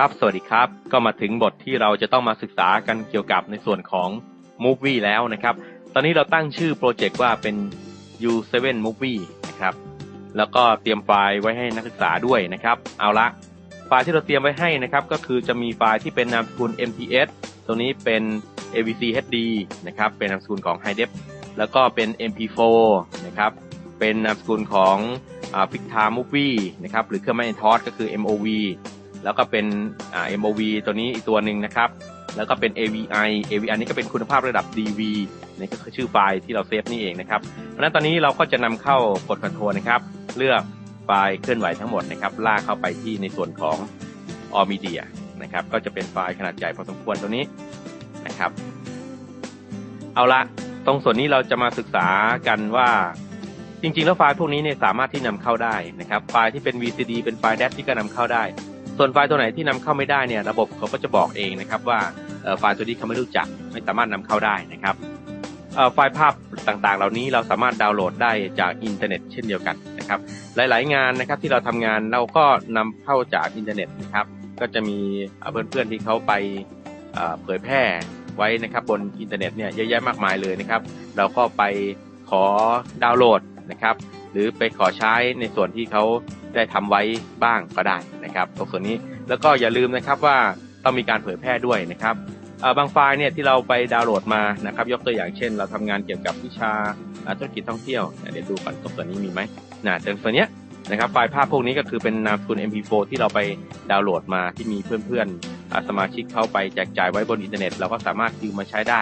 ครับ สวัสดีครับ ก็มาถึงบทที่เราจะต้องมาศึกษากันเกี่ยวกับในส่วนของ Movie แล้วนะครับ ตอนนี้เราตั้งชื่อโปรเจกต์ว่าเป็น U7 Movie นะครับ แล้วก็เตรียมไฟล์ไว้ให้นักศึกษาด้วยนะครับ เอาละ ไฟล์ที่เราเตรียมไว้ให้นะครับ ก็คือจะมีไฟล์ที่เป็นนามสกุล MTS ตรงนี้เป็น AVC HD นะครับ เป็นนามสกุลของ High Def แล้วก็เป็น MP4 นะครับ เป็นนามสกุลของอ่า Pictime Movie นะครับ หรือเครื่อง Macintosh ก็คือ MOV แล้วก็เป็นอ่า MOV ตัวนี้อีกตัวหนึ่งนะครับ แล้วก็เป็น AVI AVI นี่ก็เป็นคุณภาพระดับ DV นี่ก็คือชื่อไฟล์ที่เราเซฟนี่เองนะครับ เพราะฉะนั้นตอนนี้เราก็จะนำเข้ากดคอนโทรลนะครับ เลือกไฟล์เคลื่อนไหวทั้งหมดนะครับ ลากเข้าไปที่ในส่วนของ All Media นะครับ ก็จะเป็นไฟล์ขนาดใหญ่พอสมควรตัวนี้นะครับ เอาละตรงส่วนนี้เราจะมาศึกษากันว่าจริงๆ แล้วไฟล์พวกนี้เนี่ยสามารถที่นำเข้าได้นะครับ ไฟล์ที่เป็น VCD เป็นไฟล์ DAT ที่ก็นำเข้าได้ ส่วนไฟล์ตัวไหนที่นำเข้าไม่ได้เนี่ยระบบเขาก็จะบอกเองนะครับว่าไฟล์ตัวนี้เขาไม่รู้จักไม่สามารถนำเข้าได้นะครับไฟล์ภาพต่างๆ เหล่านี้เราสามารถดาวน์โหลดได้จากอินเทอร์เน็ตเช่นเดียวกันนะครับ หลายๆงานนะครับที่เราทำงานเราก็นำเข้าจากอินเทอร์เน็ตนะครับก็จะมีเพื่อนๆที่เขาไปเผยแพร่ไว้นะครับบนอินเทอร์เน็ตเนี่ยเยอะแยะมากมายเลยนะครับ เราก็ไปขอดาวน์โหลดนะครับ หรือไปขอใช้ในส่วนที่เขาได้ทำไว้บ้างก็ได้นะครับ ตรงส่วนนี้แล้วก็อย่าลืมนะครับว่าต้องมีการเผยแพร่ด้วยนะครับเอ่อบางไฟล์เนี่ยที่เราไปดาวน์โหลดมานะครับ ยกตัวอย่างเช่น เราทำงานเกี่ยวกับวิชาอ่าธุรกิจท่องเที่ยวอะเดี๋ยวดูก่อนตรงส่วนนี้มีไหมนะตรงส่วนเนี้ยนะครับไฟล์ภาพพวกนี้ก็คือเป็นนามสกุล MP4 ที่เราไปดาวน์โหลดมาที่มีเพื่อนๆอ่าสมาชิกเข้าไปแจกจ่ายไว้บนอินเทอร์เน็ตเราก็สามารถยืมมาใช้ได้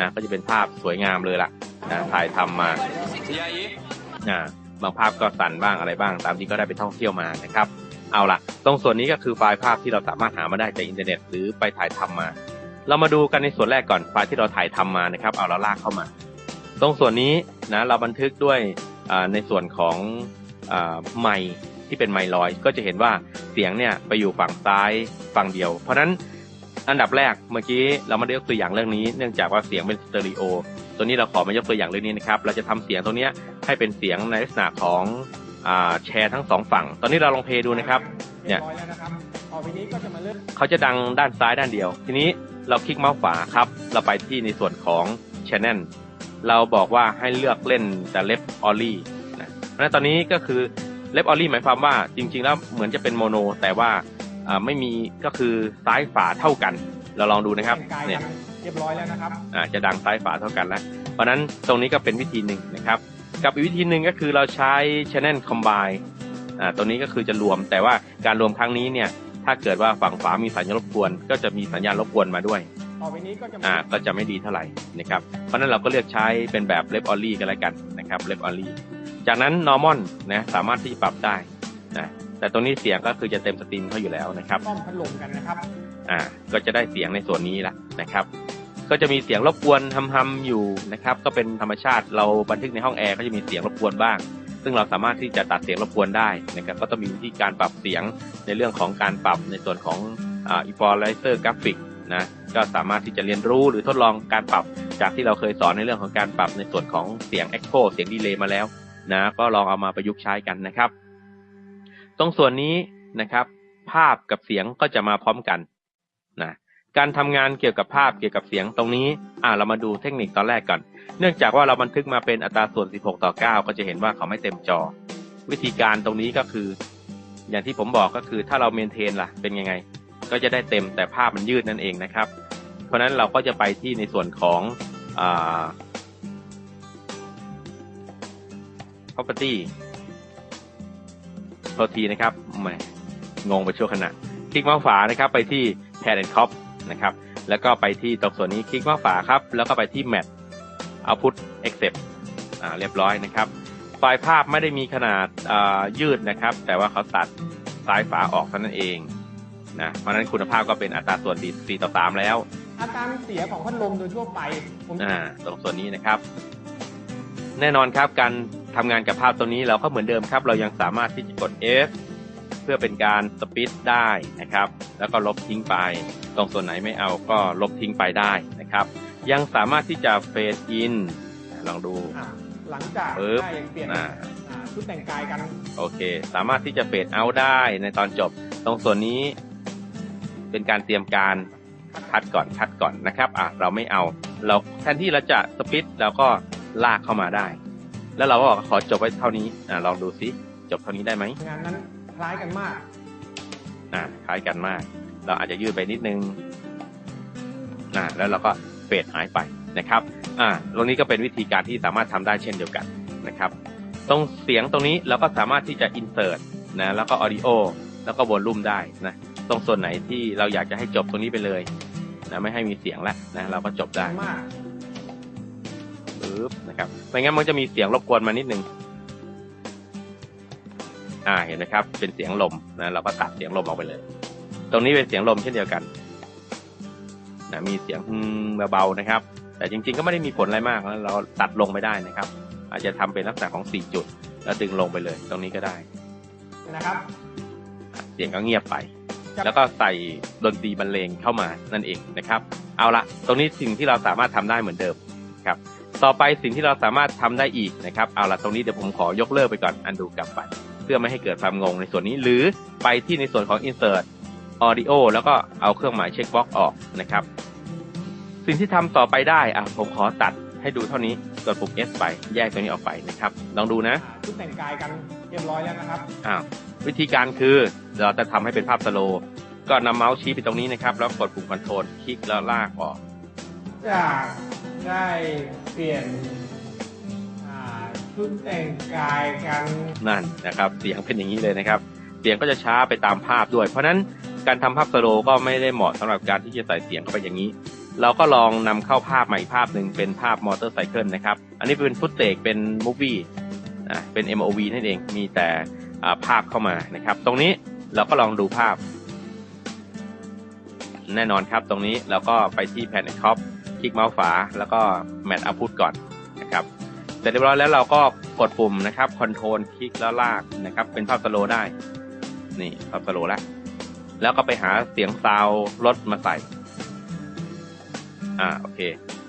นะก็จะเป็นภาพสวยงามเลยล่ะนะถ่ายทำมาอ่า บางภาพก็สั่นบ้างอะไรบ้างตามที่ก็ได้ไปท่องเที่ยวมานะครับ เอาล่ะตรงส่วนนี้ก็คือไฟล์ภาพที่เราสามารถหามาได้จากอินเทอร์เน็ตหรือไปถ่ายทำมา เรามาดูกันในส่วนแรกก่อนไฟล์ที่เราถ่ายทำมานะครับ เอาเราลากเข้ามา ตรงส่วนนี้นะเราบันทึกด้วยในส่วนของอไมที่เป็นไมลอย ก็จะเห็นว่าเสียงเนี่ยไปอยู่ฝั่งซ้ายฝั่งเดียว เพราะฉะนั้นอันดับแรกเมื่อกี้เรามาได้ยกตัวอย่างเรื่องนี้ เนื่องจากว่าเสียงเป็นสเตอริโอ ตัวนี้เราขอมายกตัวอย่างเรื่องนี้นะครับ เราจะทำเสียงตรงเนี้ยให้เป็นเสียงในลักษณะของอแชร์ทั้งสองฝั่ง ตอนนี้เราลองเพลย์ดูนะครับ เนี่ยเขาจะดังด้านซ้ายด้านเดียว ทีนี้เราคลิกเมาส์ขวาครับ เราไปที่ในส่วนของ Channel เราบอกว่าให้เลือกเล่นแต่เล็บออลลี่นะเพราะตอนนี้ก็คือเล็บออลลี่หมายความว่าจริง ๆ แล้วเหมือนจะเป็นโมโน แต่ว่าไม่มีก็คือซ้ายฝาเท่ากัน เราลองดูนะครับ เนี่ย เรียบร้อยแล้วนะครับอ่าจะดังซ้ายฝาเท่ากันแล้วเพราะฉะนั้นตรงนี้ก็เป็นวิธีหนึ่งนะครับ กับอีกวิธีหนึ่งก็คือเราใช้ channel combine อ่าตัวนี้ก็คือจะรวมแต่ว่าการรวมครั้งนี้เนี่ยถ้าเกิดว่าฝั่งขวามีสัญญาณรบกวน ก็จะมีสัญญาณรบกวนมาด้วยต่อไปนี้ก็จะมาอ่าก็จะไม่ดีเท่าไหร่นะครับเพราะฉะนั้นเราก็เลือกใช้เป็นแบบ left only กันแล้วกันนะครับ left only จากนั้น normal นะสามารถที่จะปรับได้นะแต่ตรงนี้เสียงก็คือจะเต็มสตรีมเขาอยู่แล้วนะครับซ่อมพัดลมกันนะครับ อ่าก็จะได้เสียงในส่วนนี้ละนะครับ ก็จะมีเสียงรบกวนทำๆอยู่นะครับ ก็เป็นธรรมชาติเราบันทึกในห้องแอร์ก็จะมีเสียงรบกวนบ้าง ซึ่งเราสามารถที่จะตัดเสียงรบกวนได้นะครับ ก็ต้องมีวิธีการปรับเสียงในเรื่องของการปรับในส่วนของอ่า equalizer graphic นะก็สามารถที่จะเรียนรู้หรือทดลองการปรับจากที่เราเคยสอนในเรื่องของการปรับในส่วนของเสียง echo เสียงดีเลย์มาแล้วนะก็ลองเอามาประยุกต์ใช้กันนะครับ ตรงส่วนนี้นะครับ ภาพกับเสียงก็จะมาพร้อมกัน นะการทำงานเกี่ยวกับภาพเกี่ยวกับเสียงตรงนี้ อ่าเรามาดูเทคนิคตอนแรกก่อน เนื่องจากว่าเราบันทึกมาเป็นอัตราส่วน 16 ต่อ 9 ก็จะเห็นว่าเขาไม่เต็มจอ วิธีการตรงนี้ก็คือ อย่างที่ผมบอกก็คือถ้าเราเมนเทนล่ะ เป็นยังไง ก็จะได้เต็มแต่ภาพมันยืดนั่นเองนะครับ เพราะฉะนั้นเราก็จะไปที่ในส่วนของอ่า property โทษทีนะครับแหมงงไปชั่วขณะ คลิกเมาส์ขวานะครับไปที่ Pad and Cop นะครับแล้วก็ไปที่ตรงส่วนนี้คลิกเมาส์ขวาครับ แล้วก็ไปที่ Map Output Accept อ่าเรียบร้อยนะครับ ไฟล์ภาพไม่ได้มีขนาดอ่ายืดนะครับ แต่ว่าเขาตัดซ้ายฝาออกเท่านั้นเองนะเพราะฉะนั้นคุณภาพก็เป็นอัตราส่วน4ต่อ 3 แล้ว อาการเสียของพัดลมโดยทั่วไปผมอ่าตรงส่วนนี้นะครับ แน่นอนครับการทำงานกับภาพตัวนี้เราก็เหมือนเดิมครับ เรายังสามารถที่จะกด F เพื่อเป็นการสปิดได้นะครับ แล้วก็ลบทิ้งไป ตรงส่วนไหนไม่เอาก็ลบทิ้งไปได้นะครับ ยังสามารถที่จะเฟดอินลองดูอ่าหลังจากปึ๊บได้เปลี่ยนอ่าอ่าชุดแต่งกายกัน โอเค สามารถที่จะเฟดเอาได้ในตอนจบ ตรงส่วนนี้ เป็นการเตรียมการคัดก่อนคัดก่อนนะครับ อะเราไม่เอา เราแทนที่เราจะสปิดเราก็ลากเข้ามาได้ แล้วเราก็บอกขอจบไว้เท่านี้ อะลองดูซิจบเท่านี้ได้ไหมงานนั้น คล้ายกันมากอ่าคล้ายกันมาก เราอาจจะยืดไปนิดนึงอ่าแล้วเราก็เฟดหายไปนะครับอ่าตรงนี้ก็เป็นวิธีการที่สามารถทำได้เช่นเดียวกันนะครับ ตรงเสียงตรงนี้เราก็สามารถที่จะ insert นะแล้วก็ audio แล้วก็วอลลุ่มได้นะตรงส่วนไหนที่เราอยากจะให้จบตรงนี้ไปเลยนะไม่ให้มีเสียงแล้วนะเราก็จบได้มากปึ๊บนะครับไม่งั้นมันจะมีเสียงรบกวนมานิดนึง อ่าเห็นไหมครับ เป็นเสียงลมนะเราก็ตัดเสียงลมออกไปเลย ตรงนี้เป็นเสียงลมเช่นเดียวกันนะมีเสียงอืมเบาๆนะครับ แต่จริงๆก็ไม่ได้มีผลอะไรมากนะเราตัดลงไปได้นะครับ อาจจะทำเป็นลักษณะของสี่จุด แล้วดึงลงไปเลย ตรงนี้ก็ได้นะครับ เสียงก็เงียบไป แล้วก็ใส่ดนตรีบรรเลงเข้ามานั่นเองนะครับ เอาละตรงนี้สิ่งที่เราสามารถทำได้เหมือนเดิมครับ ต่อไปสิ่งที่เราสามารถทำได้อีกนะครับ เอาละตรงนี้เดี๋ยวผมขอยกเลิกไปก่อนอันดูกลับไป เพื่อไม่ให้เกิดความงงในส่วนนี้ หรือไปที่ในส่วนของ insert audio แล้วก็เอาเครื่องหมายเช็คบ็อกออกนะครับ สิ่งที่ทำต่อไปได้อะผมขอตัดให้ดูเท่านี้กดปุ่ม S ไปแยกตัวนี้ออกไปนะครับ ลองดูนะอ่าชุดแต่งกายกันเรียบร้อยแล้วนะครับอ้าววิธีการคือเราจะทำให้เป็นภาพสโลว์ก็นำเมาส์ชี้ไปตรงนี้นะครับ แล้วกดปุ่มคอนโทรลคลิกแล้วลากออกจากได้เปลี่ยนอ่า ชุดแต่งกายกันนั่นนะครับ เสียงเป็นอย่างนี้เลยนะครับ เสียงก็จะช้าไปตามภาพด้วย เพราะฉะนั้นการทำภาพสโลว์ก็ไม่ได้เหมาะสำหรับการที่จะใส่เสียงเข้าไปอย่างนี้ เราก็ลองนำเข้าภาพมาอีกภาพหนึ่งเป็นภาพมอเตอร์ไซเคิลนะครับ อันนี้เป็นฟุตเตกเป็นมูฟวี่อะเป็น MOV นั่นเองมีแต่ภาพเข้ามานะครับ ตรงนี้เราก็ลองดูภาพ แน่นอนครับตรงนี้เราก็ไปที่แผ่นคอปคลิกเมาส์ฝา แล้วก็แมทอัพพุตก่อนนะครับ เสร็จเรียบร้อยแล้วเราก็กดปุ่มนะครับคอนโทรลคลิกแล้วลากนะครับ เป็นภาพสโลได้ นี่ภาพสโลแล้วแล้วก็ไปหาเสียงซาวด์ลดมาใส่ อ่าโอเค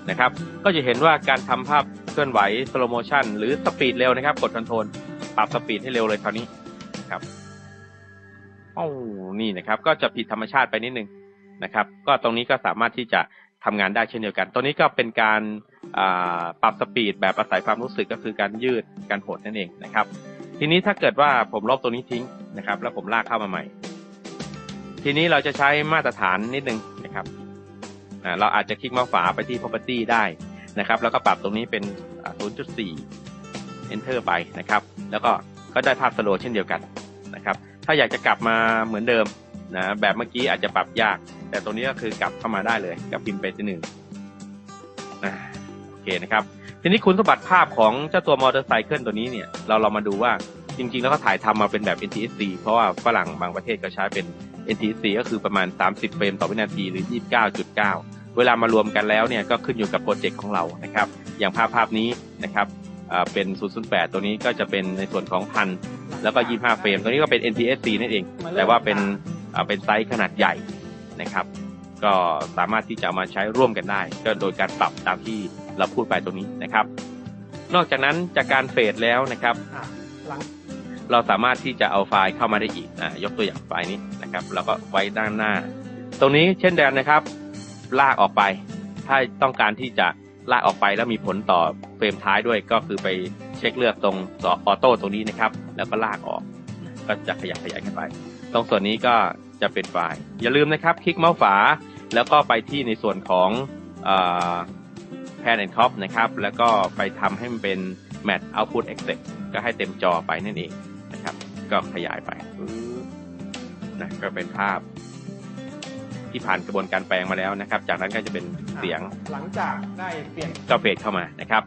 นะครับ ก็จะเห็นว่าการทำภาพเคลื่อนไหวสโลโมชันหรือสปีดเร็วนะครับ กดคอนโทรลปรับสปีดให้เร็วเลยคราวนี้นะครับโอ้นี่นะครับ ก็จะผิดธรรมชาติไปนิดนึงนะครับ ก็ตรงนี้ก็สามารถที่จะทำงานได้เช่นเดียวกัน ตัวนี้ก็เป็นการ ปรับสปีดแบบอาศัยความรู้สึกก็คือการยืดการหดนั่นเองนะครับ ทีนี้ถ้าเกิดว่าผมลบตัวนี้ทิ้งนะครับ แล้วผมลากเข้ามาใหม่ ทีนี้เราจะใช้มาตรฐานนิดนึงนะครับเราอาจจะคลิกเมาส์ฝาไปที่ property ได้นะครับ แล้วก็ปรับตรงนี้เป็นอ่า0.4 enter ไปนะครับ แล้วก็ก็ได้ภาพสโลว์เช่นเดียวกันนะครับ ถ้าอยากจะกลับมาเหมือนเดิมนะแบบเมื่อกี้อาจจะปรับยาก แต่ตรงนี้ก็คือกลับเข้ามาได้เลยกับพิมพ์ไปที่หนึ่งอ่าโอ เคนะครับ ทีนี้คุณสมบัติภาพของเจ้าตัวมอเตอร์ไซค์ตัวนี้เนี่ย เราเรามาดูว่าจริงๆ แล้วก็ถ่ายทำมาเป็นแบบ NTSC เพราะว่าฝรั่งบางประเทศก็ใช้เป็น NTSC ก็คือประมาณ 30 เฟรมต่อวินาทีหรือ 29.9 เวลามารวมกันแล้วเนี่ยก็ขึ้นอยู่กับโปรเจกต์ของเรานะครับ อย่างภาพภาพนี้นะครับอ่าเป็น 008 ตัวนี้ก็จะเป็นในส่วนของพันแล้วก็ 25 เฟรม ตัวนี้ก็เป็น NTSC นั่นเอง แต่ว่าเป็นอ่าเป็นไซส์ขนาดใหญ่นะครับ ก็สามารถที่จะเอามาใช้ร่วมกันได้ ก็โดยการปรับตามที่ เราพูดไปตรงนี้นะครับ นอกจากนั้นจากการเฟดแล้วนะครับอะหลังเราสามารถที่จะเอาไฟล์เข้ามาได้อีกอ่ายกตัวอย่างไฟล์นี้นะครับแล้วก็ไว้ด้านหน้า ตรงนี้เช่นเดียวกันนะครับ ลากออกไป ถ้าต้องการที่จะลากออกไปแล้วมีผลต่อเฟรมท้ายด้วยก็คือไปเช็คเลือกตรงออโต้ตรงนี้นะครับ แล้วก็ลากออก ก็จะขยับขยายขึ้นไป ตรงส่วนนี้ก็จะเป็นไฟล์ อย่าลืมนะครับ คลิกเมาส์ฝา แล้วก็ไปที่ในส่วนของ แพนแอนด์คอปนะครับ แล้วก็ไปทำให้มันเป็น Match Output Accept ก็ให้เต็มจอไปนั่นเองนะครับ ก็ขยายไปปึ๊บนะก็เป็นภาพที่ผ่านกระบวนการแปลงมาแล้วนะครับ จากนั้นก็จะเป็นเสียงหลังจากได้เปลี่ยนก็เฟดเข้ามานะครับ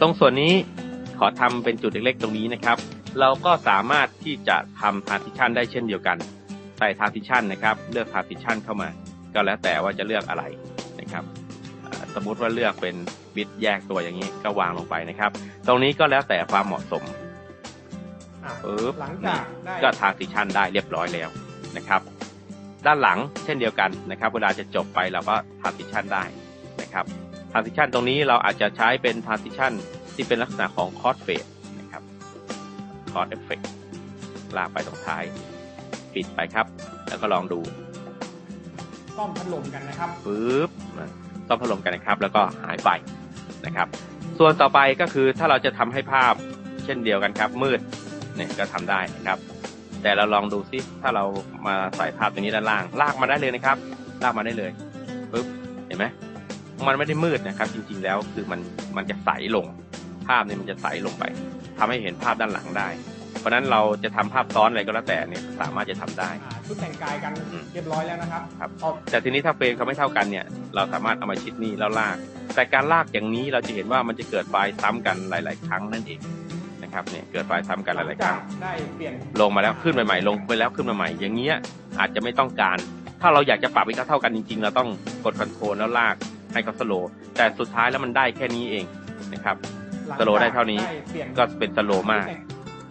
ตรงส่วนนี้ขอทำเป็นจุดเล็กๆ ตรงนี้นะครับ เราก็สามารถที่จะทำ partition ได้เช่นเดียวกันใส่ partition นะครับ เลือก partition เข้ามา ก็แล้วแต่ว่าจะเลือกอะไรนะครับอ่า สมมุติว่าเลือกเป็นบิตแยกตัวอย่างนี้ก็วางลงไปนะครับ ตรงนี้ก็แล้วแต่ความเหมาะสมอะปึ๊บหลังจากได้ก็ transition ได้เรียบร้อยแล้วนะครับ ด้านหลังเช่นเดียวกันนะครับ เวลาจะจบไปเราก็ transition ได้นะครับ transition ตรงนี้เราอาจจะใช้เป็น transition ที่เป็นลักษณะของ chord fade นะครับ chord effect ลากไปตรงท้าย ปิดไปครับ แล้วก็ลองดูซ่อมพัดลมกันนะครับปึ๊บนะ ซ่อมพัดลมกันนะครับ แล้วก็หายไปนะครับ ส่วนต่อไปก็คือถ้าเราจะทำให้ภาพเช่นเดียวกันครับ มืดเนี่ยก็ทำได้นะครับ แต่เราลองดูซิถ้าเรามาใส่ภาพตรงนี้ด้านล่าง ลากมาได้เลยนะครับ ลากมาได้เลยปึ๊บเห็นไหมมันไม่ได้มืดนะครับ จริงๆแล้วคือมันมันจะใสลง ภาพเนี่ยมันจะใสลงไปทำให้เห็นภาพด้านหลังได้ เพราะฉะนั้นเราจะทำภาพซ้อนอะไรก็แล้วแต่เนี่ยสามารถจะทำได้ ชุดแต่งกายกันอืมเรียบร้อยแล้วนะครับครับต่อแต่ทีนี้ถ้าเฟรมเขาไม่เท่ากันเนี่ยเราสามารถเอามาชิดนี่แล้วลาก แต่การลากอย่างนี้เราจะเห็นว่ามันจะเกิดไฟล์ซ้ำกันหลาย ๆ ครั้งนั่นเองนะครับเนี่ยเกิดไฟล์ซ้ำกันหลาย ๆ ครั้งได้เปลี่ยนลงมาแล้วขึ้นใหม่ๆลงไปแล้วขึ้นมาใหม่อย่างเงี้ยอาจจะไม่ต้องการ ถ้าเราอยากจะปรับให้เขาเท่ากันจริง ๆ เราต้องกดคอนโทรลแล้วลากให้เขาสโลว์แต่สุดท้ายแล้วมันได้แค่นี้เองนะครับหลังสโลว์ได้เท่านี้ได้เปลี่ยนก็เป็นสโลว์มาก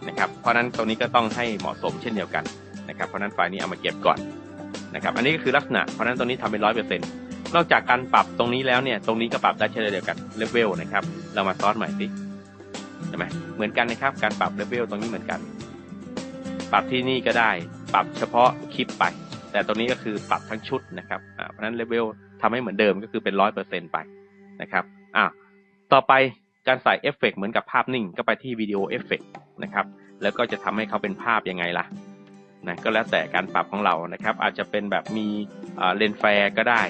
นะครับ เพราะฉะนั้นตรงนี้ก็ต้องให้เหมาะสมเช่นเดียวกัน นะครับเพราะนั้นไฟล์นี้เอามาเก็บก่อนนะครับอันนี้ก็คือลักษณะเพราะนั้นตรงนี้ทำเป็นร้อยเปอร์เซ็นต์นอกจากการปรับตรงนี้แล้วเนี่ยตรงนี้ก็ปรับได้เช่นเดียวกันเลเวลนะครับเรามาซ้อนใหม่สิใช่ไหมเหมือนกันนะครับการปรับเลเวลตรงนี้เหมือนกัน ปรับที่นี่ก็ได้ ปรับเฉพาะคลิปไป แต่ตรงนี้ก็คือปรับทั้งชุดนะครับเพราะนั้นเลเวลทำให้เหมือนเดิมก็คือเป็นร้อยเปอร์เซ็นต์ไปนะครับอ่าต่อไปการใส่เอฟเฟกต์เหมือนกับภาพนิ่งก็ไปที่วิดีโอเอฟเฟกต์นะครับแล้วก็จะทำให้เขาเป็นภาพยังไงล่ะ นะก็แล้วแต่การปรับของเรานะครับ อาจจะเป็นแบบมีเลนส์แฟร์ก็ได้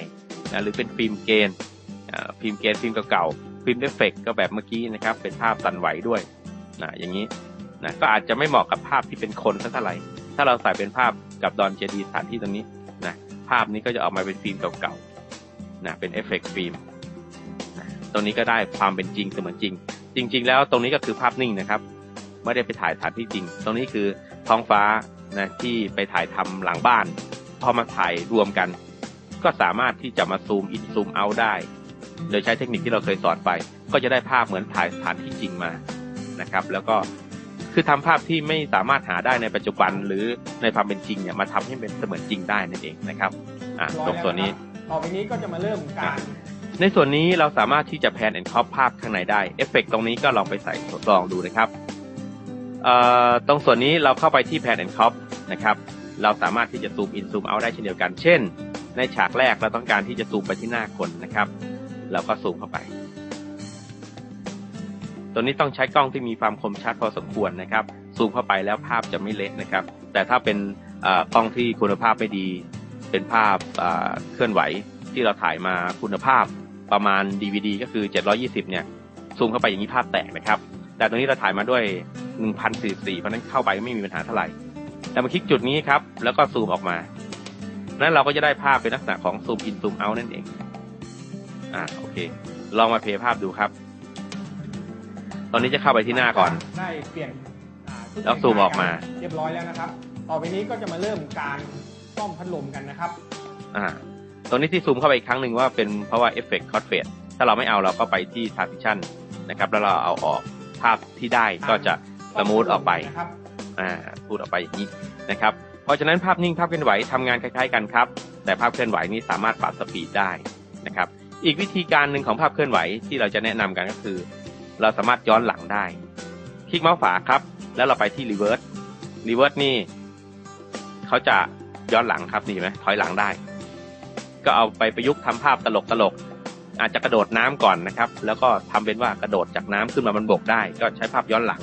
นะหรือเป็นฟิล์มเกนฟิล์มเกนฟิล์มเก่าๆฟิล์มเอฟเฟกต์ก็แบบเมื่อกี้นะครับ เป็นภาพสั่นไหวด้วยนะอย่างนี้นะก็อาจจะไม่เหมาะกับภาพที่เป็นคนสักเท่าไหร่ถ้าเราใส่เป็นภาพกับดอนเจดีสถานที่ตรงนี้นะภาพนี้ก็จะออกมาเป็นฟิล์มเก่าๆนะเป็นเอฟเฟกต์ฟิล์มตรงนี้ก็ได้ความเป็นจริงเสมือนจริง จริง ๆ แล้วตรงนี้ก็คือภาพนิ่งนะครับ ไม่ได้ไปถ่ายสถานที่จริง ตรงนี้คือท้องฟ้า นะที่ไปถ่ายทำหลังบ้าน พอมาถ่ายรวมกัน ก็สามารถที่จะมาซูมอินซูมเอาได้ โดยใช้เทคนิคที่เราเคยสอนไป ก็จะได้ภาพเหมือนถ่ายสถานที่จริงมานะครับ แล้วก็คือทำภาพที่ไม่สามารถหาได้ในปัจจุบันหรือในความเป็นจริงเนี่ยมาทำให้เป็นเสมือนจริงได้นั่นเองนะครับอะตรงส่วนนี้ต่อไปนี้ก็จะมาเริ่มการ ในส่วนนี้เราสามารถที่จะแพนแอนด์ครอปภาพข้างในได้เอฟเฟกตรงนี้ก็ลองไปใส่ทดลองดูนะครับเอ่อตรงส่วนนี้เราเข้าไปที่แพนแอนด์ครอป นะครับเราสามารถที่จะซูมอินซูมเอาได้เช่นเดียวกัน เช่น ในฉากแรกเราต้องการที่จะซูมไปที่หน้าคนนะครับ เราก็ซูมเข้าไป ตัวนี้ต้องใช้กล้องที่มีความคมชัดพอสมควรนะครับ ซูมเข้าไปแล้วภาพจะไม่เละนะครับ แต่ถ้าเป็นกล้องที่คุณภาพไม่ดี เป็นภาพเคลื่อนไหวที่เราถ่ายมาคุณภาพประมาณ DVD ก็คือ 720 เนี่ย ซูมเข้าไปอย่างนี้ภาพแตกนะครับ แต่ตรงนี้เราถ่ายมาด้วย 1044 เพราะฉะนั้นเข้าไปไม่มีปัญหาเท่าไหร่ แต่มาคลิกจุดนี้ครับ แล้วก็ซูมออกมา นั้นเราก็จะได้ภาพเป็นลักษณะของซูมอินซูมเอานั่นเอง อ่าโอเค ลองมาเพลย์ภาพดูครับ ตอนนี้จะเข้าไปที่หน้าก่อน ได้เปลี่ยนอ่าชุดแล้วซูมออกมา เรียบร้อยแล้วนะครับ ต่อไปนี้ก็จะมาเริ่มการซ่อมพัดลมกันนะครับ อ่า ตรงนี้ที่ซูมเข้าไปอีกครั้งหนึ่งว่าเป็นเพราะว่าเอฟเฟกต์คอสเฟดถ้าเราไม่เอาเราก็ไปที่ transition นะครับ แล้วเราเอาออกภาพที่ได้ก็จะสมูทออกไปนะครับ อ่าพูดออกไปอย่างนี้นะครับ เพราะฉะนั้นภาพนิ่งภาพเคลื่อนไหวทำงานคล้ายๆกันครับ แต่ภาพเคลื่อนไหวนี้สามารถปรับสปีดได้นะครับ อีกวิธีการหนึ่งของภาพเคลื่อนไหวที่เราจะแนะนำกันก็คือ เราสามารถย้อนหลังได้ คลิกเมาส์ขวาครับ แล้วเราไปที่ reverse reverse นี่เขาจะย้อนหลังครับนี่ไหมถอยหลังได้ ก็เอาไปประยุกต์ทำภาพตลกตลกๆอาจจะกระโดดน้ำก่อนนะครับ แล้วก็ทำเป็นว่ากระโดดจากน้ำขึ้นมาบนบกได้ ก็ใช้ภาพย้อนหลัง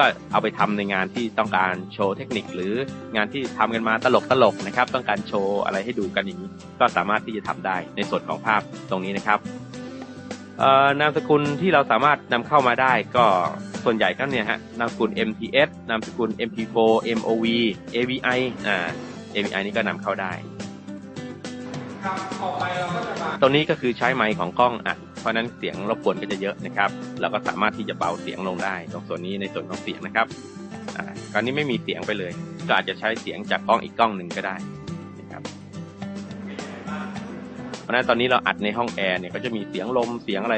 ก็เอาไปทำในงานที่ต้องการโชว์เทคนิค หรืองานที่ทำกันมาตลกตลกนะครับ ต้องการโชว์อะไรให้ดูกันอย่างนี้ ก็สามารถที่จะทำได้ในส่วนของภาพตรงนี้นะครับนามสกุลที่เราสามารถนำเข้ามาได้ก็ส่วนใหญ่ก็เนี่ยฮะนามสกุล MTS นามสกุล MP4 MOV AVI อ่า AVI นี่ก็นำเข้าได้ครับต่อไปเราก็จะมาตรงนี้ก็คือใช้ไมค์ของกล้องอัด เพราะนั้นเสียงรบกวนก็จะเยอะนะครับ เราก็สามารถที่จะเบาเสียงลงได้ ตรงส่วนนี้ในส่วนของเสียงนะครับอ่าคราวนี้ไม่มีเสียงไปเลย ก็อาจจะใช้เสียงจากกล้องอีกกล้องหนึ่งก็ได้นะครับเพราะนั้นตอนนี้เราอัดในห้องแอร์เนี่ยก็จะมีเสียงลมเสียงอะไร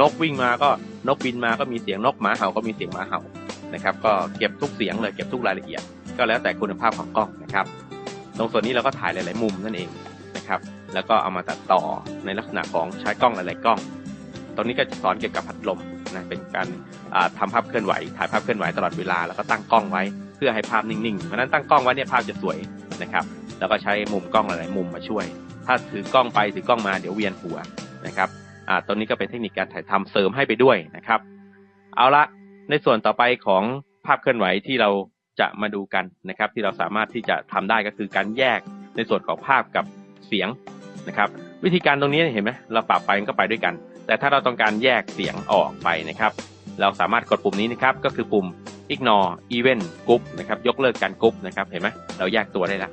นกวิ่งมาก็นกบินมาก็มีเสียงนกหมาเห่าก็มีเสียงหมาเห่านะครับ ก็เก็บทุกเสียงเลยเก็บทุกรายละเอียด ก็แล้วแต่คุณภาพของกล้องนะครับ ตรงส่วนนี้เราก็ถ่ายหลาย ๆ มุมนั่นเองนะครับ แล้วก็เอามาตัดต่อในลักษณะของใช้กล้องหลาย ๆ กล้อง ตรงนี้ก็จะสอนเกี่ยวกับพัดลมนะเป็นการอ่าทำภาพเคลื่อนไหว ถ่ายภาพเคลื่อนไหวตลอดเวลาแล้วก็ตั้งกล้องไว้เพื่อให้ภาพนิ่งๆเพราะนั้นตั้งกล้องไว้เนี่ยภาพจะสวยนะครับ แล้วก็ใช้มุมกล้องหลายๆมุมมาช่วย ถ้าถือกล้องไปถือกล้องมาเดี๋ยวเวียนหัวนะครับอ่าตรงนี้ก็เป็นเทคนิคการถ่ายทำเสริมให้ไปด้วยนะครับ เอาละในส่วนต่อไปของภาพเคลื่อนไหวที่เราจะมาดูกันนะครับ ที่เราสามารถที่จะทำได้ก็คือการแยกในส่วนของภาพกับเสียงนะครับ วิธีการตรงนี้เห็นไหมเราปรับไปมันก็ไปด้วยกัน แต่ถ้าเราต้องการแยกเสียงออกไปนะครับ เราสามารถกดปุ่มนี้นะครับ ก็คือปุ่ม ignore event group นะครับ ยกเลิกการกรุ๊ปนะครับ เห็นไหมเราแยกตัวได้แล้ว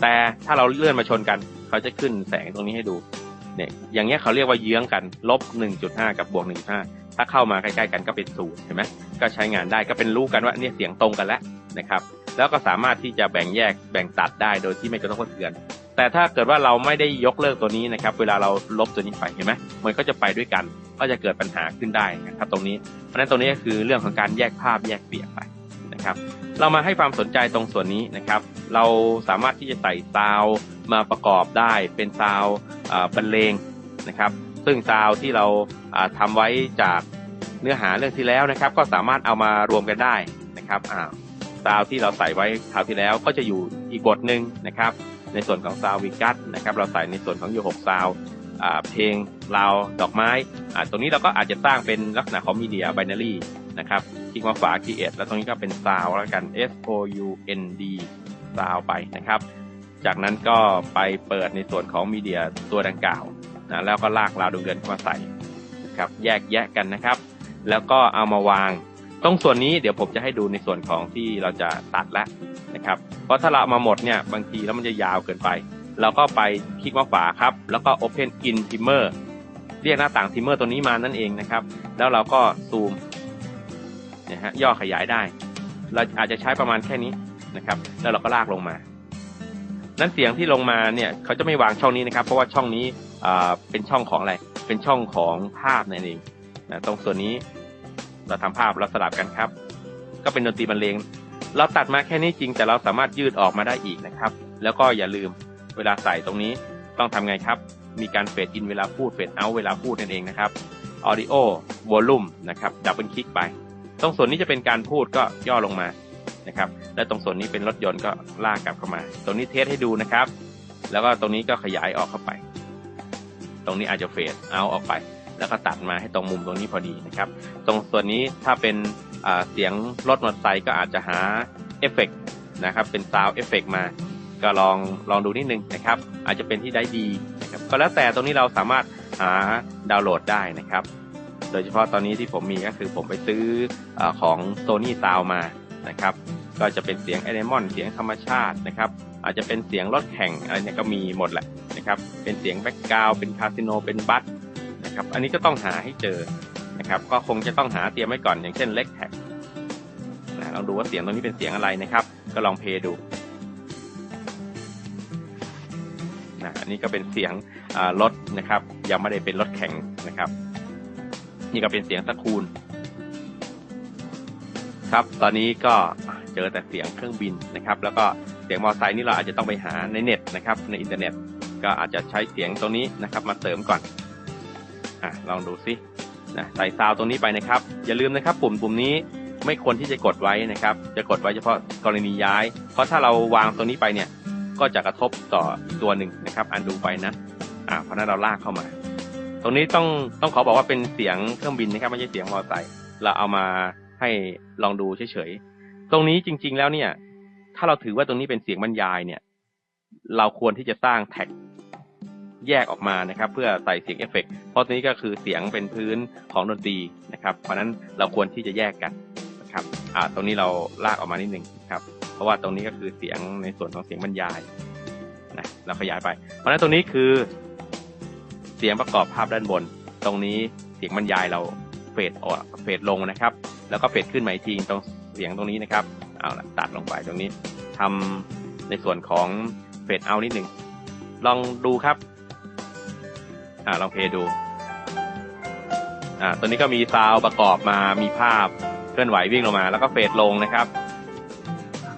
แต่ถ้าเราเลื่อนมาชนกัน เขาจะขึ้นแสงตรงนี้ให้ดู เนี่ย อย่างเงี้ยเขาเรียกว่าเยื้องกัน ลบ 1.5 กับบวก 1.5 ถ้าเข้ามาใกล้ๆกันก็เป็นศูนย์เห็นไหมก็ใช้งานได้ก็เป็นรู้กันว่าเนี่ยเสียงตรงกันแล้วนะครับ แล้วก็สามารถที่จะแบ่งแยกแบ่งตัดได้โดยที่ไม่กระทบกระเทือน แต่ถ้าเกิดว่าเราไม่ได้ยกเลิกตัวนี้นะครับ เวลาเราลบตัวนี้ไปเห็นไหมมันก็จะไปด้วยกัน ก็จะเกิดปัญหาขึ้นได้นะครับตรงนี้เพราะฉะนั้นตรงนี้ก็คือเรื่องของการแยกภาพแยกเสียงไปนะครับ เรามาให้ความสนใจตรงส่วนนี้นะครับ เราสามารถที่จะใส่ซาวมาประกอบได้เป็นซาวบรรเลงนะครับ ซึ่งซาวที่เราอ่าทำไว้จากเนื้อหาเรื่องที่แล้วนะครับ ก็สามารถเอามารวมกันได้นะครับซาวที่เราใส่ไว้คราวที่แล้วก็จะอยู่อีกบทหนึ่งนะครับ ในส่วนของซาววิกัสนะครับเราใส่ในส่วนของยูหกซาวเพลงราวดอกไม้ตรงนี้เราก็อาจจะสร้างเป็นลักษณะของมีเดียไบนารีนะครับคลิกมาฝา create แล้วตรงนี้ก็เป็นซาวแล้วกัน S O U N D ซาวไปนะครับ จากนั้นก็ไปเปิดในส่วนของมีเดียตัวดังกล่าวนะแล้วก็ลากราวดวงเดือนเข้ามาใส่ครับแยกแยะกันนะครับ แล้วก็เอามาวาง ตรงส่วนนี้เดี๋ยวผมจะให้ดูในส่วนของที่เราจะตัดแล้ว นะครับเพราะถ้าเรามาหมดเนี่ยบางทีแล้วมันจะยาวเกินไป เราก็ไปคลิกมาฝาครับ แล้วก็ Open in Trimmer เรียกหน้าต่าง Trimmer ตัวนี้มานั่นเองนะครับ แล้วเราก็ซูมนะฮะย่อขยายได้ เราอาจจะใช้ประมาณแค่นี้นะครับ แล้วเราก็ลากลงมา นั้นเสียงที่ลงมาเนี่ยเขาจะไม่วางช่องนี้นะครับ เพราะว่าช่องนี้เป็นช่องของอะไร เป็นช่องของภาพนั่นเองนะตรงส่วนนี้เราทำภาพเราสลับกันครับ ก็เป็นดนตรีบรรเลง เราตัดมาแค่นี้จริงแต่เราสามารถยืดออกมาได้อีกนะครับ แล้วก็อย่าลืมเวลาใส่ตรงนี้ต้องทำไงครับ มีการเฟดอินเวลาพูดเฟดเอาเวลาพูดนั่นเองนะครับ audio volume นะครับดับเบิลคลิกไป ตรงส่วนนี้จะเป็นการพูดก็ย่อลงมานะครับ และตรงส่วนนี้เป็นรถยนต์ก็ลากกลับเข้ามา ตรงนี้เทสให้ดูนะครับ แล้วก็ตรงนี้ก็ขยายออกเข้าไป ตรงนี้อาจจะเฟดเอาออกไป แล้วก็ตัดมาให้ตรงมุมตรงนี้พอดีนะครับ ตรงส่วนนี้ถ้าเป็น เสียงรถมอเตอร์ไซค์ก็อาจจะหาเอฟเฟกนะครับเป็นซาวเอฟเฟกมา ก็ลองลองดูนิดนึงนะครับ อาจจะเป็นที่ได้ดีนะครับก็แล้วแต่ตรงนี้เราสามารถหาดาวน์โหลดได้นะครับ โดยเฉพาะตอนนี้ที่ผมมีก็คือผมไปซื้ออของ Sony Sound มานะครับ ก็จะเป็นเสียง a n i m o n เสียงธรรมชาตินะครับ อาจจะเป็นเสียงรถแข่งอะไรเนี่ยก็มีหมดแหละนะครับ เป็นเสียงแบ็กกราวเป็นคาสิโนเป็นบัสนะครับ อันนี้ก็ต้องหาให้เจอ นะครับ ก็คงจะต้องหาเตรียมไว้ก่อนอย่างเช่นเล็กแท็กนะลองดูว่าเสียงตรงนี้เป็นเสียงอะไรนะครับ ก็ลองเพย์ดูนะอันนี้ก็เป็นเสียงรถนะครับ ยังไม่ได้เป็นรถแข่งนะครับ นี่ก็เป็นเสียงตะคูนครับ ตอนนี้ก็เจอแต่เสียงเครื่องบินนะครับ แล้วก็เสียงมอเตอร์ไซค์นี่เราอาจจะต้องไปหาในเน็ตนะครับ ในอินเทอร์เน็ต ก็อาจจะใช้เสียงตรงนี้นะครับ มาเสริมก่อนอะลองดูซิ นะใส่ซาวตรงนี้ไปนะครับ อย่าลืมนะครับ ปุ่มปุ่มนี้ไม่ควรที่จะกดไว้นะครับ จะกดไว้เฉพาะกรณีย้าย เพราะถ้าเราวางตัวนี้ไปเนี่ย ก็จะกระทบต่ออีกตัวหนึ่งนะครับอันดูไปนะอ่าเพราะฉะนั้นเราลากเข้ามา ตรงนี้ต้องต้องขอบอกว่าเป็นเสียงเครื่องบินนะครับไม่ใช่เสียงมอเตอร์ไซค์เราเอามาให้ลองดูเฉยๆตรงนี้จริง ๆ แล้วเนี่ย ถ้าเราถือว่าตรงนี้เป็นเสียงบรรยายเนี่ย เราควรที่จะสร้างแท็ก แยกออกมานะครับ เพื่อใส่เสียงเอฟเฟกต์เพราะตัวนี้ก็คือเสียงเป็นพื้นของดนตรีนะครับ เพราะนั้นเราควรที่จะแยกกันนะครับอ่าตรงนี้เราลากออกมานิดนึงครับ เพราะว่าตรงนี้ก็คือเสียงในส่วนของเสียงบรรยายนะเราขยายไป เพราะนั้นตรงนี้คือเสียงประกอบภาพด้านบน ตรงนี้เสียงบรรยายเราเฟดออกเฟดลงนะครับ แล้วก็เฟดขึ้นมาอีกทีตรงเสียงตรงนี้นะครับเอาละตัดลงไปตรงนี้ทำในส่วนของเฟดเอานิดหนึ่งลองดูครับ อ่าลองเพลย์ดูอ่าตัวนี้ก็มีซาวด์ประกอบมามีภาพเคลื่อนไหววิ่งลงมา แล้วก็เฟดลงนะครับ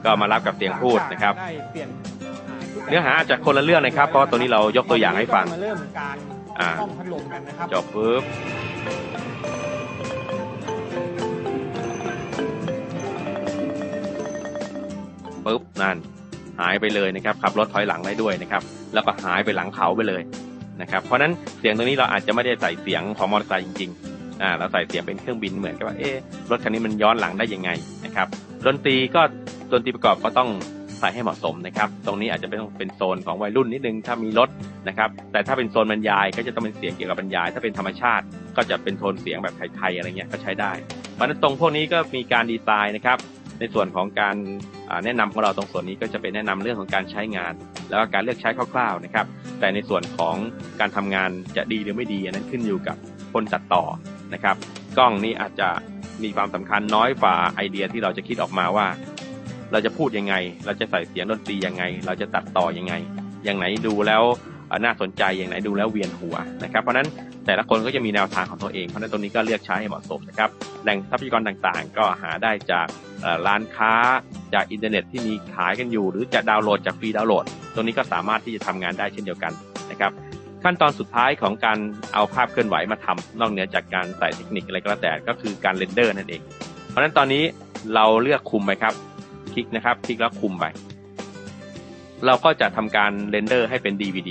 ก็มารับกับเสียงพูดนะครับ ได้เปลี่ยนอ่าชุดแต่งเนื้อหาอาจจะคนละเรื่องนะครับ เพราะว่าตัวนี้เรายกตัวอย่างให้ฟัง มาเริ่มการอ่า ซ่อมพัดลมกันนะครับจบปุ๊บปุ๊บนั่น หายไปเลยนะครับขับรถถอยหลังได้ด้วยนะครับ แล้วก็หายไปหลังเขาไปเลย นะครับเพราะฉะนั้นเสียงตรงนี้เราอาจจะไม่ได้ใส่เสียงของมอเตอร์ไซค์จริงๆอ่าเราใส่เสียงเป็นเครื่องบินเหมือนกับว่าเอ๊ะรถคันนี้มันย้อนหลังได้ยังไงนะครับดนตรีก็ดนตรีประกอบก็ต้องใส่ให้เหมาะสมนะครับ ตรงนี้อาจจะเป็นเป็นโซนของวัยรุ่นนิดนึงถ้ามีรถนะครับ แต่ถ้าเป็นโซนบรรยายก็จะต้องเป็นเสียงเกี่ยวกับบรรยาย ถ้าเป็นธรรมชาติก็จะเป็นโทนเสียงแบบไทยๆอะไรเงี้ยก็ใช้ได้เพราะนั้นตรงพวกนี้ก็มีการดีไซน์นะครับ ในส่วนของการแนะนำของเราตรงส่วนนี้ก็จะเป็นแนะนำเรื่องของการใช้งาน แล้วก็การเลือกใช้คร่าวๆนะครับ แต่ในส่วนของการทำงานจะดีหรือไม่ดีอันนั้นขึ้นอยู่กับคนตัดต่อนะครับ กล้องนี้อาจจะมีความสำคัญน้อยกว่าไอเดียที่เราจะคิดออกมาว่า เราจะพูดยังไง เราจะใส่เสียงดนตรียังไง เราจะตัดต่อยังไง อย่างไหนดูแล้ว น่าสนใจอย่างไหนดูแล้วเวียนหัวนะครับ เพราะนั้นแต่ละคนก็จะมีแนวทางของตัวเอง เพราะนั้นตรงนี้ก็เลือกใช้ให้เหมาะสมนะครับ แหล่งทรัพยากรต่างๆ ก็หาได้จากร้านค้าจากอินเทอร์เน็ตที่มีขายกันอยู่ หรือจะดาวน์โหลดจากฟรีดาวน์โหลด ตรงนี้ก็สามารถที่จะทำงานได้เช่นเดียวกันนะครับ ขั้นตอนสุดท้ายของการเอาภาพเคลื่อนไหวมาทำนอกเหนือจากการใส่เทคนิคอะไรก็แล้วแต่ก็คือการเรนเดอร์นั่นเอง เพราะฉะนั้นตอนนี้เราเลือกคุมไปครับ คลิกนะครับ คลิกแล้วคุมไปเราก็จะทำการเรนเดอร์ให้เป็น DVD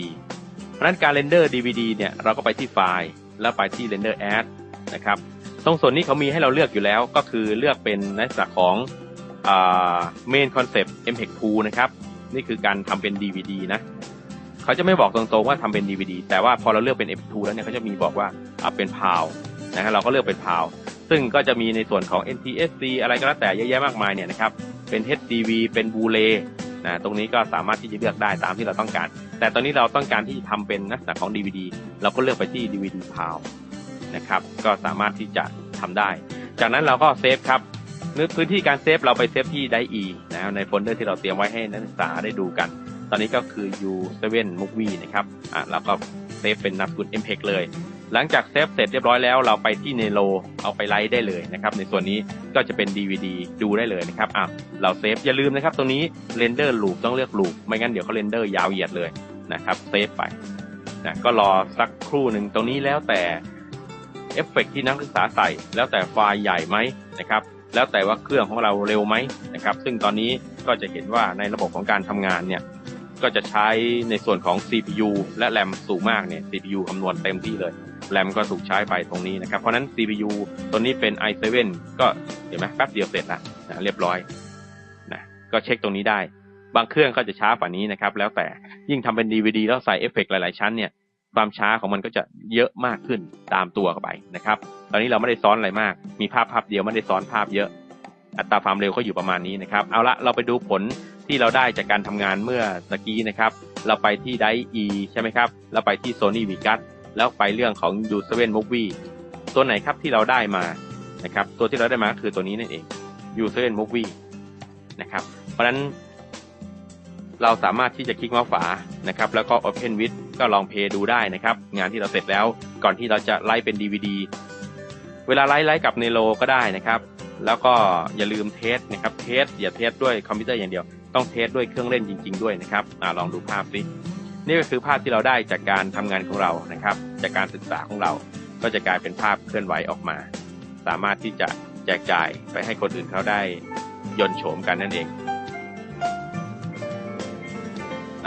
เพราะฉะนั้นการเรนเดอร์ DVD เนี่ยเราก็ไปที่ไฟล์ แล้วไปที่ render as นะครับตรงส่วนนี้เขามีให้เราเลือกอยู่แล้วก็คือเลือกเป็นในลักษณะของอ่า main concept MPEG 2นะครับ นี่คือการทำเป็น DVD นะเขาจะไม่บอกตรงๆว่าทำเป็น DVD แต่ว่าพอเราเลือกเป็น MP2 แล้วเนี่ยเขาจะมีบอกว่าเอาเป็น PAL นะฮะเราก็เลือกเป็น PAL ซึ่งก็จะมีในส่วนของ NTSC อะไรก็แล้วแต่เยอะแยะมากมายเนี่ยนะครับ เป็น HDV เป็น Blu-ray นะตรงนี้ก็สามารถที่จะเลือกได้ตามที่เราต้องการ แต่ตอนนี้เราต้องการที่จะทำเป็นลักษณะของ DVD เราก็เลือกไปที่ DVD PAL นะครับ ก็สามารถที่จะทำได้ จากนั้นเราก็เซฟครับนึกพื้นที่การเซฟเราไปเซฟที่ DAI นะในโฟลเดอร์ที่เราเตรียมไว้ให้นักศึกษาได้ดูกัน ตอนนี้ก็คือ U7 Movie นะครับอะเราก็เซฟเป็นนามสกุล MPEG เลย หลังจากเซฟเสร็จเรียบร้อยแล้วเราไปที่เนโ o เอาไปไลฟ์ได้เลยนะครับ ในส่วนนี้ก็จะเป็น DVD ดูได้เลยนะครับอะเราเซฟอย่าลืมนะครับ ตรงนี้เรนเดอร์ลูปต้องเลือกลูปไม่งั้นเดี๋ยวเขาเรนเดอร์ยาวเหยียดเลยนะครับเซฟไปนะก็รอสักครู่หนึ่งตรงนี้แล้วแต่เอฟเฟกต์ที่นักศึกษาใส่ แล้วแต่ไฟล์ใหญ่ไหมนะครับ แล้วแต่ว่าเครื่องของเราเร็วไหมนะครับ ซึ่งตอนนี้ก็จะเห็นว่าในระบบของการทำงานเนี่ยก็จะใช้ในส่วนของ CPU และแรมสูงมากเนี่ย CPU คำนวณเต็มที่เลย แรมก็ถูกใช้ไปตรงนี้นะครับ เพราะนั้น CPU ตัวนี้เป็น i7 ก็เห็นไหมแป๊บเดียวเสร็จแล้วนะเรียบร้อยนะก็เช็คตรงนี้ได้ บางเครื่องก็จะช้ากว่านี้นะครับ แล้วแต่ยิ่งทำเป็น DVD แล้วใส่เอฟเฟกต์หลาย ๆ ชั้นเนี่ยความช้าของมันก็จะเยอะมากขึ้นตามตัวเข้าไปนะครับ ตอนนี้เราไม่ได้ซ้อนอะไรมาก มีภาพภาพเดียวไม่ได้ซ้อนภาพเยอะ อัตราความเร็วก็อยู่ประมาณนี้นะครับ เอาละเราไปดูผลที่เราได้จากการทำงานเมื่อตะกี้นะครับ เราไปที่ไดอีใช่ไหมครับ เราไปที่ Sony Vegas แล้วไปเรื่องของ U7 Movie ตัวไหนครับที่เราได้มานะครับ ตัวที่เราได้มาคือตัวนี้นั่นเอง U7 Movie นะครับ เพราะฉะนั้น เราสามารถที่จะคลิกเมาส์ฝานะครับ แล้วก็ Open with ก็ลองเพย์ดูได้นะครับ งานที่เราเสร็จแล้วก่อนที่เราจะไลฟ์เป็น DVD เวลาไลฟ์ไลฟ์กับเนโลก็ได้นะครับ แล้วก็อย่าลืมเทสนะครับเทสอย่าเทสด้วยคอมพิวเตอร์อย่างเดียว ต้องเทสด้วยเครื่องเล่นจริง ๆ ด้วยนะครับอลองดูภาพสิ นี่ก็คือภาพที่เราได้จากการทำงานของเรานะครับ จากการศึกษาของเราก็จะกลายเป็นภาพเคลื่อนไหวออกมา สามารถที่จะแจกจ่ายไปให้คนอื่นเขาได้ยนโฉมกันนั่นเอง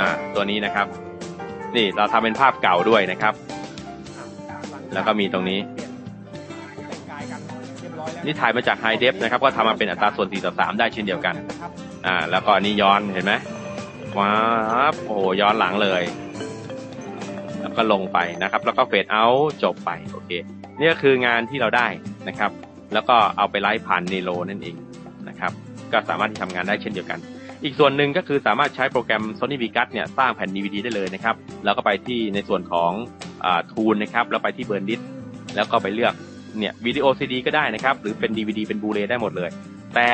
อ่าตัวนี้นะครับ นี่เราทำเป็นภาพเก่าด้วยนะครับ แล้วก็มีตรงนี้ นี่ถ่ายมาจากไฮเดฟนะครับ ก็ทำมาเป็นอัตราส่วน4ต่อ3ได้เช่นเดียวกัน อ่า แล้วก็นี่ย้อนเห็นไหม ว้าบโอ้ย้อนหลังเลย แล้วก็ลงไปนะครับ แล้วก็เฟดเอาจบไปโอเคนี่ก็คืองานที่เราได้นะครับ แล้วก็เอาไปไลฟ์ผ่านเนโรนั่นเองนะครับ ก็สามารถที่ทำงานได้เช่นเดียวกัน อีกส่วนหนึ่งก็คือสามารถใช้โปรแกรม Sony Vegas เนี่ยสร้างแผ่น DVD ได้เลยนะครับ แล้วก็ไปที่ในส่วนของอทูนนะครับ แล้วไปที่เบิร์นดิสแล้วก็ไปเลือกเนี่ยวิดีโอซีดีก็ได้นะครับ หรือเป็น DVD เป็นบูเรได้หมดเลย แต่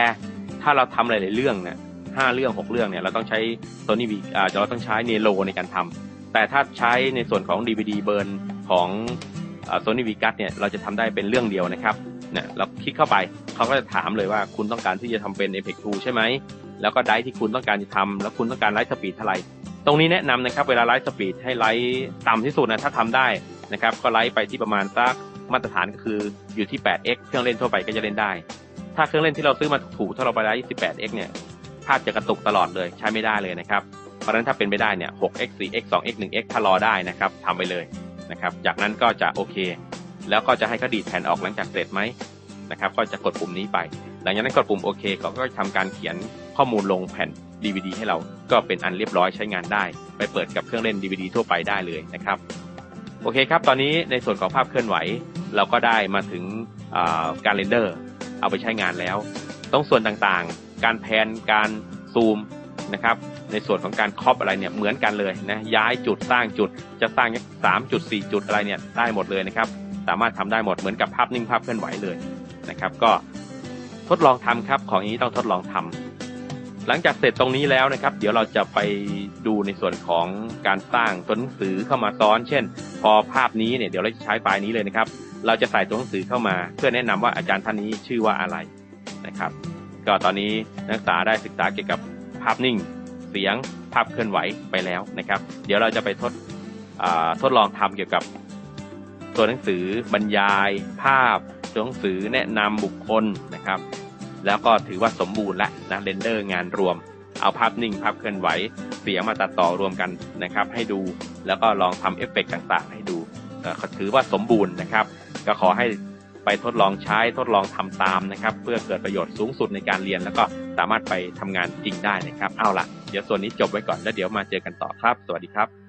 ถ้าเราทำหลายๆเรื่องเนี่ย ห้าเรื่องหกเรื่องเนี่ยเราต้องใช้ Sony V อ่าเราต้องใช้เนโ o ในการทำแต่ถ้าใช้ในส่วนของ DVD เบิร์นของอ่า Sony Vegas เนี่ยเราจะทำได้เป็นเรื่องเดียวนะครับเนี่ยเราคลิกเข้าไปเขาก็จะถามเลยว่าคุณต้องการที่จะทำเป็น Effect 2ใช่ไหมแล้วก็ไดที่คุณต้องการจะทำแล้วคุณต้องการไลฟ์สปีดเท่าไหร่ตรงนี้แนะนำนะครับเวลาไลฟ์สปีดให้ไลฟ์ต่ำที่สุดนะถ้าทำได้นะครับก็ไลฟ์ไปที่ประมาณสักมาตรฐานก็คืออยู่ที่ 8x เครื่องเล่นทั่วไปก็จะเล่นได้ ถ้าเครื่องเล่นที่เราซื้อมาถูกถ้าเราไปไลฟ์ 18x เนี่ย ภาพจะกระตุกตลอดเลยใช้ไม่ได้เลยนะครับ เพราะฉะนั้นถ้าเป็นไปได้เนี่ย 6x 4x 2x 1x ถ้ารอได้นะครับทำไปเลยนะครับ จากนั้นก็จะโอเค แล้วก็จะให้เขาดีดแผ่นออกหลังจากเสร็จไหมนะครับ ก็จะกดปุ่มนี้ไป หลังจากนั้นกดปุ่มโอเคเขาก็ทำการเขียนข้อมูลลงแผ่น DVD ให้เราก็เป็นอันเรียบร้อยใช้งานได้ ไปเปิดกับเครื่องเล่น DVD ทั่วไปได้เลยนะครับโอเคครับ ตอนนี้ในส่วนของภาพเคลื่อนไหว เราก็ได้มาถึงการเรนเดอร์ เอาไปใช้งานแล้ว ตรงส่วนต่าง การแพนการซูมนะครับในส่วนของการครอปอะไรเนี่ยเหมือนกันเลยนะย้ายจุดสร้างจุดจะสร้างสามจุดสี่จุดอะไรเนี่ยได้หมดเลยนะครับ สามารถทำได้หมดเหมือนกับภาพนิ่งภาพเคลื่อนไหวเลยนะครับ ก็ทดลองทำครับของอย่างนี้ต้องทดลองทำหลังจากเสร็จตรงนี้แล้วนะครับ เดี๋ยวเราจะไปดูในส่วนของการสร้างตัวหนังสือเข้ามาซ้อน เช่น พอภาพนี้เนี่ยเดี๋ยวเราจะใช้ไฟล์นี้เลยนะครับ เราจะใส่ตัวหนังสือเข้ามา เพื่อแนะนำว่าอาจารย์ท่านนี้ชื่อว่าอะไรนะครับ ก็ตอนนี้นักศึกษาได้ศึกษาเกี่ยวกับภาพนิ่ง เสียงภาพเคลื่อนไหวไปแล้วนะครับ เดี๋ยวเราจะไปทดทดลองทำเกี่ยวกับตัวหนังสือบรรยาย ภาพตัวหนังสือแนะนำบุคคลนะครับ แล้วก็ถือว่าสมบูรณ์แล้วนะเรนเดอร์งานรวม เอาภาพนิ่ง ภาพเคลื่อนไหว เสียงมาตัดต่อรวมกันนะครับ ให้ดูแล้วก็ลองทำเอฟเฟกต์ต่างๆ ให้ดูถือว่าสมบูรณ์นะครับ ก็ขอให้ ไปทดลองใช้ทดลองทำตามนะครับ เพื่อเกิดประโยชน์สูงสุดในการเรียน แล้วก็สามารถไปทำงานจริงได้นะครับ เอาล่ะ เดี๋ยวส่วนนี้จบไว้ก่อนแล้วเดี๋ยวมาเจอกันต่อครับ สวัสดีครับ